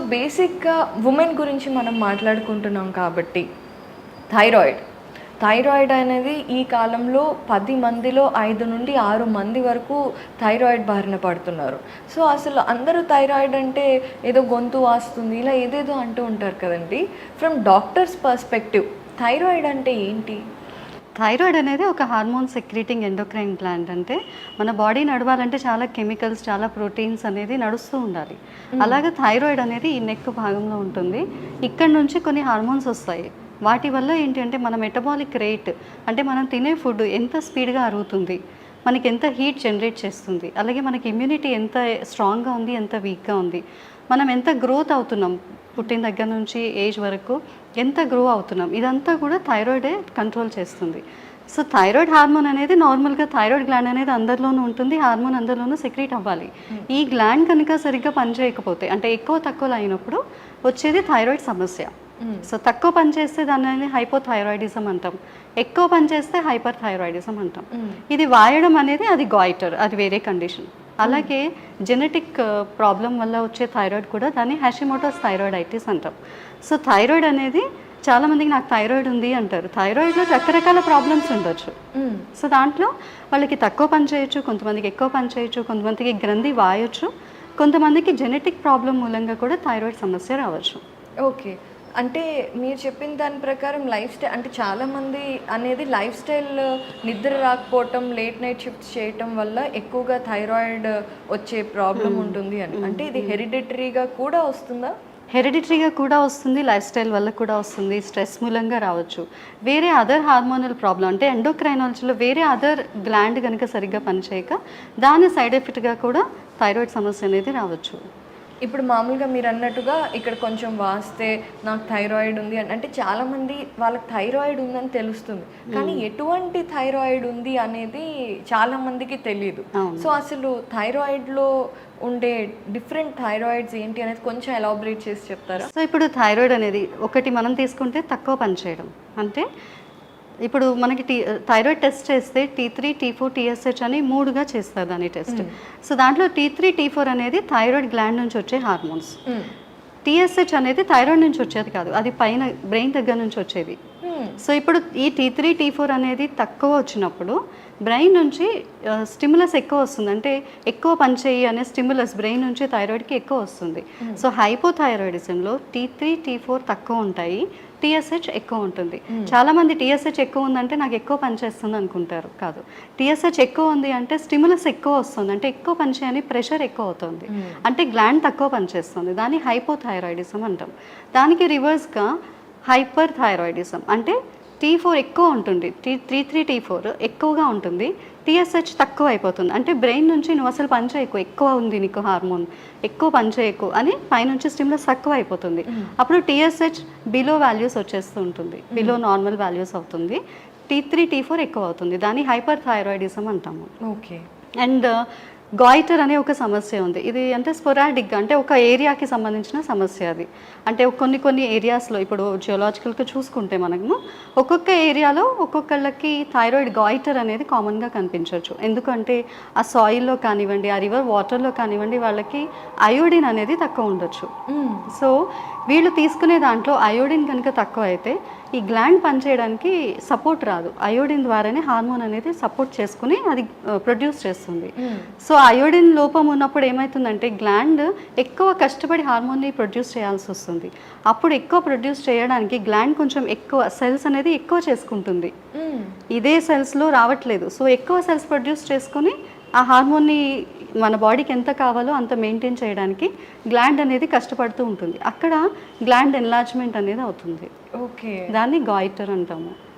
So బేసిక్గా women గురించి మనం మాట్లాడుకుంటున్నాం కాబట్టి థైరాయిడ్ థైరాయిడ్ అనేది ఈ కాలంలో పది మందిలో ఐదు నుండి ఆరు మంది వరకు థైరాయిడ్ బారిన పడుతున్నారు. సో అసలు అందరూ థైరాయిడ్ అంటే ఏదో గొంతు వాస్తుంది ఇలా ఏదేదో అంటూ ఉంటారు కదండి. ఫ్రమ్ డాక్టర్స్ పర్స్పెక్టివ్ థైరాయిడ్ అంటే ఏంటి? థైరాయిడ్ అనేది ఒక హార్మోన్ సెక్రీటింగ్ ఎండోక్రైన్ గ్లాండ్ అంటే మన బాడీ నడవాలంటే చాలా కెమికల్స్ చాలా ప్రోటీన్స్ అనేది నడుస్తూ ఉండాలి. అలాగే థైరాయిడ్ అనేది ఈ నెక్ భాగంలో ఉంటుంది. ఇక్కడ నుంచి కొన్ని హార్మోన్స్ వస్తాయి. వాటి వల్ల ఏంటి అంటే మన మెటబాలిక్ రేట్ అంటే మనం తినే ఫుడ్ ఎంత స్పీడ్గా అరుగుతుంది. మనకి ఎంత హీట్ జనరేట్ చేస్తుంది? అలాగే మనకి ఇమ్యూనిటీ ఎంత స్ట్రాంగ్గా ఉంది ఎంత వీక్గా ఉంది? మనం ఎంత గ్రోత్ అవుతున్నాం? పుట్టిన దగ్గర నుంచి ఏజ్ వరకు ఎంత గ్రో అవుతున్నాం? ఇదంతా కూడా థైరాయిడే కంట్రోల్ చేస్తుంది. సో థైరాయిడ్ హార్మోన్ అనేది నార్మల్గా థైరాయిడ్ గ్లాండ్ అనేది అందరిలోనూ ఉంటుంది హార్మోన్ అందరిలోనూ సెక్రీట్ అవ్వాలి. ఈ గ్లాండ్ కనుక సరిగ్గా పనిచేయకపోతే అంటే ఎక్కువ తక్కువలో అయినప్పుడు వచ్చేది థైరాయిడ్ సమస్య. సో తక్కువ పని చేస్తే దాన్ని హైపోథైరాయిడిజం అంటాం. ఎక్కువ పని చేస్తే హైపర్ థైరాయిడిజం అంటాం ఇది వాయడం అనేది అది గాయిటర్ అది వేరే కండిషన్. అలాగే జెనెటిక్ ప్రాబ్లం వల్ల వచ్చే థైరాయిడ్ కూడా దాన్ని హ్యాషిమోటోస్ థైరాయిడైటిస్ అంటాం. సో థైరాయిడ్ అనేది చాలా మందికి నాకు థైరాయిడ్ ఉంది అంటారు. థైరాయిడ్లో రకరకాల ప్రాబ్లమ్స్ ఉండొచ్చు. సో దాంట్లో వాళ్ళకి తక్కువ పని చేయొచ్చు కొంతమందికి ఎక్కువ పని చేయొచ్చు కొంతమందికి గ్రంథి వాయొచ్చు కొంతమందికి జెనెటిక్ ప్రాబ్లం మూలంగా కూడా థైరాయిడ్ సమస్య రావచ్చు. ఓకే. అంటే మీరు చెప్పిన దాని ప్రకారం లైఫ్ స్టైల్ అంటే చాలామంది అనేది లైఫ్ స్టైల్ నిద్ర రాకపోవటం లేట్ నైట్ షిఫ్ట్స్ చేయటం వల్ల ఎక్కువగా థైరాయిడ్ వచ్చే ప్రాబ్లం ఉంటుంది అని. అంటే ఇది హెరిడిటరీగా కూడా వస్తుందా? హెరిడిటరీగా కూడా వస్తుంది లైఫ్ స్టైల్ వల్ల కూడా వస్తుంది. స్ట్రెస్ మూలంగా రావచ్చు. వేరే అదర్ హార్మోనల్ ప్రాబ్లం అంటే ఎండోక్రైనాలజీలో వేరే అదర్ గ్లాండ్ కనుక సరిగ్గా పనిచేయక దాని సైడ్ ఎఫెక్ట్గా కూడా థైరాయిడ్ సమస్య అనేది రావచ్చు. ఇప్పుడు మామూలుగా మీరు అన్నట్టుగా ఇక్కడ కొంచెం వాస్తే నాకు థైరాయిడ్ ఉంది అని అంటే చాలామంది వాళ్ళకి థైరాయిడ్ ఉందని తెలుస్తుంది. కానీ ఎటువంటి థైరాయిడ్ ఉంది అనేది చాలా మందికి తెలియదు. సో అసలు థైరాయిడ్లో ఉండే డిఫరెంట్ థైరాయిడ్స్ ఏంటి అనేది కొంచెం ఎలాబరేట్ చేసి చెప్తారా? సో ఇప్పుడు థైరాయిడ్ అనేది ఒకటి మనం తీసుకుంటే తక్కువ పనిచేయడం. అంటే ఇప్పుడు మనకి టీ థైరాయిడ్ టెస్ట్ చేస్తే T three T four TSH అని మూడుగా చేస్తారు దాని టెస్ట్ సో దాంట్లో టీ త్రీ టీ ఫోర్ అనేది థైరాయిడ్ గ్లాండ్ నుంచి వచ్చే హార్మోన్స్ టీఎస్హెచ్ అనేది థైరాయిడ్ నుంచి వచ్చేది కాదు అది పైన బ్రెయిన్ దగ్గర నుంచి వచ్చేది సో ఇప్పుడు ఈ టీ త్రీ టీ ఫోర్ అనేది తక్కువ వచ్చినప్పుడు బ్రెయిన్ నుంచి స్టిమ్యులస్ ఎక్కువ వస్తుంది. అంటే ఎక్కువ పనిచేయి అనే స్టిమ్యులస్ బ్రెయిన్ నుంచి థైరాయిడ్కి ఎక్కువ వస్తుంది. సో హైపోథైరాయిడిజంలో టీ త్రీ టీ ఫోర్ తక్కువ ఉంటాయి. టీఎస్హెచ్ ఎక్కువ ఉంటుంది. చాలా మంది టీఎస్హెచ్ ఎక్కువ ఉందంటే నాకు ఎక్కువ పనిచేస్తుంది అనుకుంటారు. కాదు. టీఎస్హెచ్ ఎక్కువ ఉంది అంటే స్టిమ్యులస్ ఎక్కువ వస్తుంది. అంటే ఎక్కువ పనిచేయని ప్రెషర్ ఎక్కువ అవుతుంది. అంటే గ్లాండ్ తక్కువ పనిచేస్తుంది దాన్ని హైపోథైరాయిడిజం అంటాం. దానికి రివర్స్గా హైపర్ థైరాయిడిజం అంటే టీ ఫోర్ ఎక్కువ ఉంటుంది. T three three T four ఎక్కువగా ఉంటుంది. టీఎస్హెచ్ తక్కువ అయిపోతుంది అంటే బ్రెయిన్ నుంచి నువ్వు అసలు పని చేయకు ఎక్కువ ఉంది నీకు హార్మోన్. ఎక్కువ పని చేయకు అని పైనుంచి స్టిమ్యులస్ తక్కువ అయిపోతుంది అప్పుడు టీఎస్హెచ్ బిలో వాల్యూస్ వచ్చేస్తూ ఉంటుంది బిలో నార్మల్ వాల్యూస్ అవుతుంది. టీ త్రీ టీ ఫోర్ ఎక్కువ అవుతుంది దాన్ని హైపర్ థైరాయిడిజం అంటాము. ఓకే. అండ్ గాయిటర్ అనే ఒక సమస్య ఉంది. ఇది అంటే స్పొరాడిక్గా అంటే ఒక ఏరియాకి సంబంధించిన సమస్య అది. అంటే కొన్ని కొన్ని ఏరియాస్లో ఇప్పుడు జియోలాజికల్గా చూసుకుంటే మనము ఒక్కొక్క ఏరియాలో ఒక్కొక్కళ్ళకి థైరాయిడ్ గాయిటర్ అనేది కామన్గా కనిపించవచ్చు ఎందుకంటే ఆ సాయిల్లో కానివ్వండి ఆ రివర్ వాటర్లో కానివ్వండి వాళ్ళకి అయోడిన్ అనేది తక్కువ ఉండొచ్చు. సో వీళ్ళు తీసుకునే దాంట్లో అయోడిన్ కనుక తక్కువ అయితే ఈ గ్లాండ్ పనిచేయడానికి సపోర్ట్ రాదు. అయోడిన్ ద్వారానే హార్మోన్ అనేది సపోర్ట్ చేసుకుని అది ప్రొడ్యూస్ చేస్తుంది. సో అయోడిన్ లోపం ఉన్నప్పుడు ఏమవుతుందంటే గ్లాండ్ ఎక్కువ కష్టపడి హార్మోన్ని ప్రొడ్యూస్ చేయాల్సి వస్తుంది. అప్పుడు ఎక్కువ ప్రొడ్యూస్ చేయడానికి గ్లాండ్ కొంచెం ఎక్కువ సెల్స్ అనేది ఎక్కువ చేసుకుంటుంది. ఇదే సెల్స్లో రావట్లేదు. సో ఎక్కువ సెల్స్ ప్రొడ్యూస్ చేసుకొని ఆ హార్మోన్ని మన బాడీకి ఎంత కావాలో అంత మెయింటైన్ చేయడానికి గ్లాండ్ అనేది కష్టపడుతూ ఉంటుంది. అక్కడ గ్లాండ్ ఎన్లార్జ్మెంట్ అనేది అవుతుంది. ఓకే. దాన్ని గాయిటర్ అంటాము.